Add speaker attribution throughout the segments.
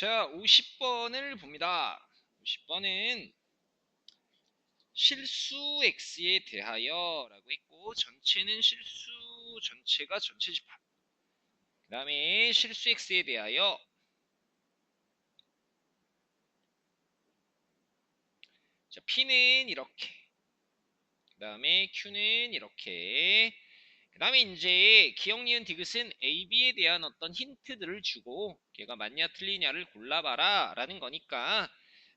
Speaker 1: 자, 50번을 봅니다. 50번은 실수 x에 대하여 라고 했고 전체는 실수 전체가 전체 집합 그 다음에 실수 x에 대하여 자, p는 이렇게 그 다음에 q는 이렇게 그 다음에 이제 기억 니은 디귿은 A, B에 대한 어떤 힌트들을 주고 걔가 맞냐 틀리냐를 골라봐라 라는 거니까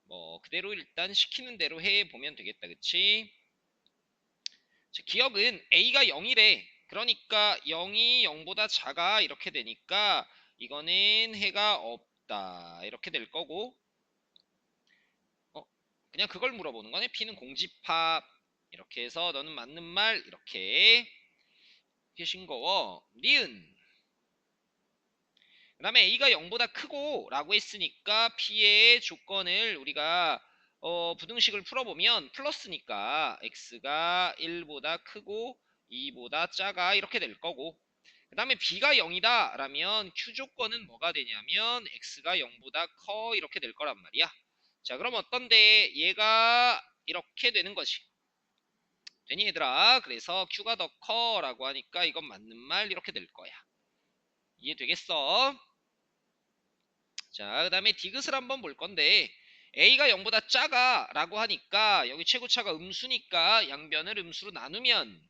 Speaker 1: 뭐 그대로 일단 시키는 대로 해보면 되겠다. 그치? 자, 기억은 A가 0이래. 그러니까 0이 0보다 작아 이렇게 되니까 이거는 해가 없다 이렇게 될 거고. 어 그냥 그걸 물어보는 거네. P는 공집합 이렇게 해서 너는 맞는 말 이렇게 싱거워. 니은. 그 다음에 A가 0보다 크고 라고 했으니까 P의 조건을 우리가 어, 부등식을 풀어보면 플러스니까 X가 1보다 크고 2보다 작아 이렇게 될 거고. 그 다음에 B가 0이다 라면 Q 조건은 뭐가 되냐면 X가 0보다 커 이렇게 될 거란 말이야. 자 그럼 어떤데? 얘가 이렇게 되는 거지 되니 얘들아 그래서 Q가 더 커 라고 하니까 이건 맞는 말 이렇게 될 거야 이해되겠어? 자, 그 다음에 디귿을 한번 볼 건데 A가 0보다 작아 라고 하니까 여기 최고차가 음수니까 양변을 음수로 나누면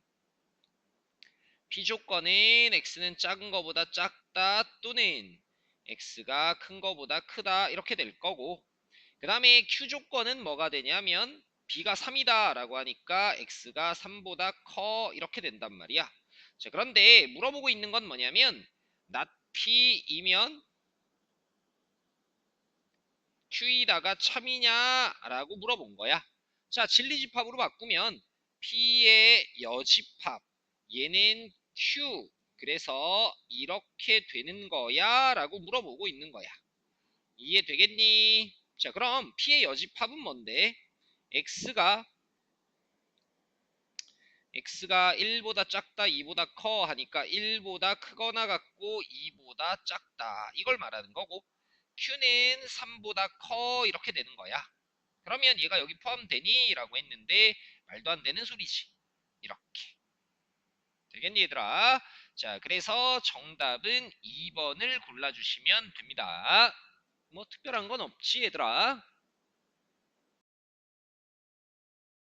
Speaker 1: B조건은 X는 작은 거보다 작다 또는 X가 큰 거보다 크다 이렇게 될 거고 그 다음에 Q조건은 뭐가 되냐면 B가 3이다 라고 하니까 X가 3보다 커 이렇게 된단 말이야 자 그런데 물어보고 있는 건 뭐냐면 not P이면 Q이다가 참이냐라고 물어본 거야. 자, 진리집합으로 바꾸면 P의 여집합 얘는 Q 그래서 이렇게 되는 거야 라고 물어보고 있는 거야. 이해되겠니? 자, 그럼 P의 여집합은 뭔데? X가 X가 1보다 작다, 2보다 커 하니까 1보다 크거나 같고 2보다 작다. 이걸 말하는 거고 Q는 3보다 커 이렇게 되는 거야. 그러면 얘가 여기 포함되니? 라고 했는데 말도 안 되는 소리지. 이렇게. 되겠니 얘들아? 자 그래서 정답은 2번을 골라주시면 됩니다. 뭐 특별한 건 없지 얘들아.